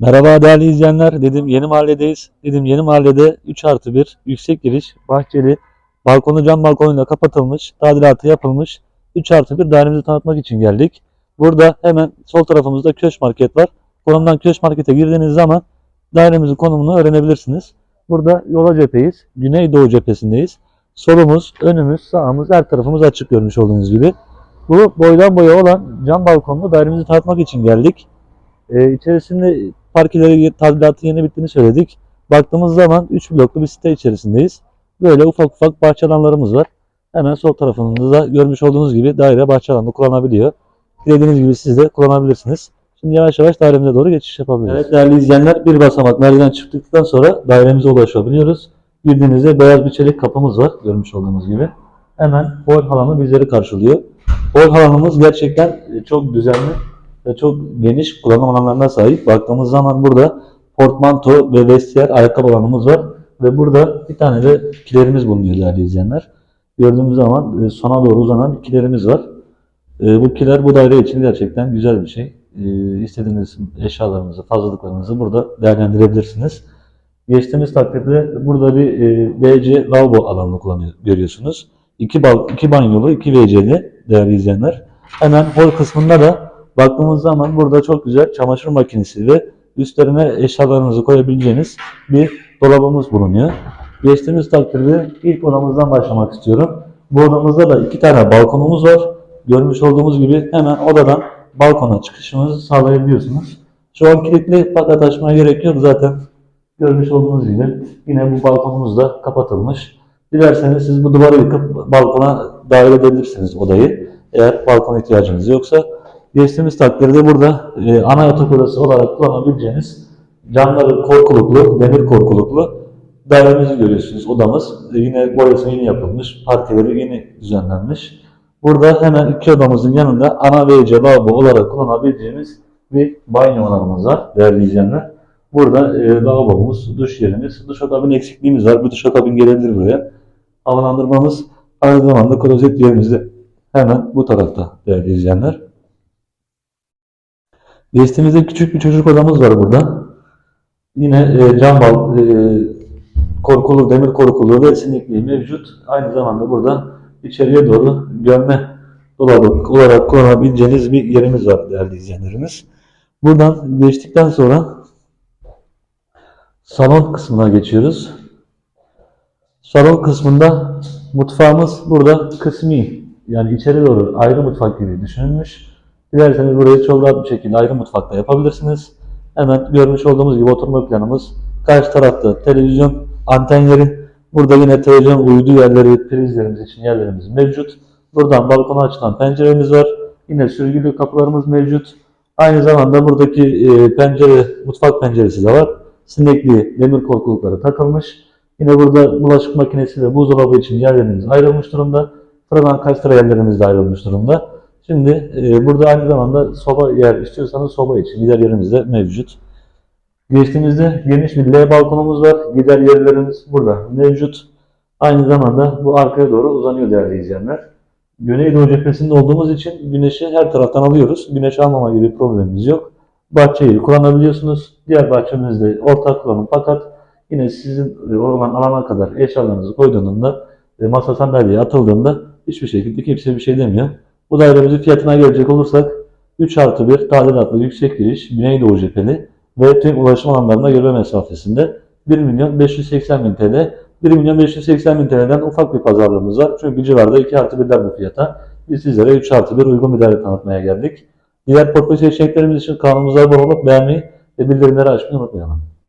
Merhaba değerli izleyenler. Dedim yeni mahalledeyiz. Dedim yeni mahallede 3 artı 1 yüksek giriş, bahçeli, balkonu cam balkonuyla kapatılmış, tadilatı yapılmış 3 artı 1 dairemizi tanıtmak için geldik. Burada hemen sol tarafımızda köşk market var. Konumdan köşk markete girdiğiniz zaman dairemizin konumunu öğrenebilirsiniz. Burada yola cepheyiz. Güneydoğu cephesindeyiz. Solumuz, önümüz, sağımız, her tarafımız açık görmüş olduğunuz gibi. Bu boydan boya olan cam balkonlu dairemizi tanıtmak için geldik. Ee, içerisinde park ileri tadilatı yeni bittiğini söyledik. Baktığımız zaman 3 bloklu bir site içerisindeyiz. Böyle ufak ufak bahçe alanlarımız var. Hemen sol tarafında görmüş olduğunuz gibi daire bahçe alanı kullanabiliyor. Dilediğiniz gibi siz de kullanabilirsiniz. Şimdi yavaş yavaş dairemize doğru geçiş yapabiliriz. Evet değerli izleyenler bir basamak merdiven çıktıktan sonra dairemize ulaşabiliyoruz. Girdiğinizde beyaz bir çelik kapımız var görmüş olduğunuz gibi. Hemen hol halanı bizleri karşılıyor. Hol halanımız gerçekten çok düzenli ve çok geniş kullanım alanlarına sahip. Baktığımız zaman burada portmanto ve vestiyer ayakkabı alanımız var. Ve burada bir tane de kilerimiz bulunuyor değerli izleyenler. Gördüğümüz zaman e, sona doğru uzanan kilerimiz var. E, Bu kiler bu daire için gerçekten güzel bir şey. E, İstediğiniz eşyalarınızı, fazlalıklarınızı burada değerlendirebilirsiniz. Geçtiğimiz takdirde burada bir WC lavabo alanını kullanıyor, görüyorsunuz. İki, bal, iki banyolu, iki WC'li değerli izleyenler. Hemen hol kısmında da baktığımız zaman burada çok güzel çamaşır makinesi ve üstlerine eşyalarınızı koyabileceğiniz bir dolabımız bulunuyor. Geçtiğimiz takdirde ilk odamızdan başlamak istiyorum. Bu odamızda da iki tane balkonumuz var. Görmüş olduğumuz gibi hemen odadan balkona çıkışımızı sağlayabiliyorsunuz. Şu an kilitli fakat açmaya gerek yok zaten. Görmüş olduğunuz gibi yine bu balkonumuz da kapatılmış. Dilerseniz siz bu duvarı yıkıp balkona dahil edebilirsiniz odayı. Eğer balkon ihtiyacınız yoksa. Geçtiğimiz takdirde burada e, ana yatak odası olarak kullanabileceğiniz camları korkuluklu, demir korkuluklu dairemizi görüyorsunuz. Odamız E, yine boyası yeni yapılmış, parkeleri yeni düzenlenmiş. Burada hemen iki odamızın yanında ana WC lavabo olarak kullanabileceğimiz bir banyo alanımız var değerli izleyenler. Burada e, lavabomuz, duş yerimiz, duşakabin eksikliğimiz var. Bu duşakabin gelebilir buraya. Havalandırmamız aynı zamanda klozet yerimiz de hemen bu tarafta değerli izleyenler. Geçtiğimizde küçük bir çocuk odamız var burada. Yine e, cam bal, e, korkulu, demir korkulu ve sinekliği mevcut. Aynı zamanda burada içeriye doğru gömme dolabı olarak kullanabileceğiniz bir yerimiz var değerli izleyenlerimiz. Buradan geçtikten sonra salon kısmına geçiyoruz. Salon kısmında mutfağımız burada kısmi yani içeri doğru ayrı mutfak gibi düşünülmüş. Dilerseniz burayı çok rahat bir şekilde ayrı mutfakta yapabilirsiniz. Hemen görmüş olduğumuz gibi oturma planımız. Karşı tarafta televizyon antenleri. Burada yine televizyon uydu yerleri, prizlerimiz için yerlerimiz mevcut. Buradan balkona açılan penceremiz var. Yine sürgülü kapılarımız mevcut. Aynı zamanda buradaki e, pencere, mutfak penceresi de var. Sinekli demir korkulukları takılmış. Yine burada bulaşık makinesi ve buzdolabı için yerlerimiz ayrılmış durumda. Fırından kastra yerlerimiz de ayrılmış durumda. Şimdi e, burada aynı zamanda soba yer istiyorsanız soba için gider yerimiz de mevcut. Geçtiğimizde geniş bir L balkonumuz var. Gider yerlerimiz burada mevcut. Aynı zamanda bu arkaya doğru uzanıyor değerli izleyenler. Güneydoğu cephesinde olduğumuz için güneşi her taraftan alıyoruz. Güneş almama gibi problemimiz yok. Bahçeyi kullanabiliyorsunuz. Diğer bahçemizde ortak kullanım fakat yine sizin olan alana kadar eşyalarınızı koyduğunda e, masa sandalyeye atıldığında hiçbir şekilde kimse bir şey demiyor. Bu dairemizin fiyatına gelecek olursak 3 artı 1 tadilatlı yüksek giriş Güneydoğu cepheli ve tüm ulaşım alanlarına yürüme mesafesinde 1 milyon 580 bin TL. 1 milyon 580 bin TL'den ufak bir pazarlığımız var. Çünkü civarda 2 artı 1'ler bu fiyata. Biz sizlere 3 artı 1 uygun bir daire tanıtmaya geldik. Diğer portföy seçeneklerimiz için kanalımıza abone olup beğenmeyi ve bildirimleri açmayı unutmayalım.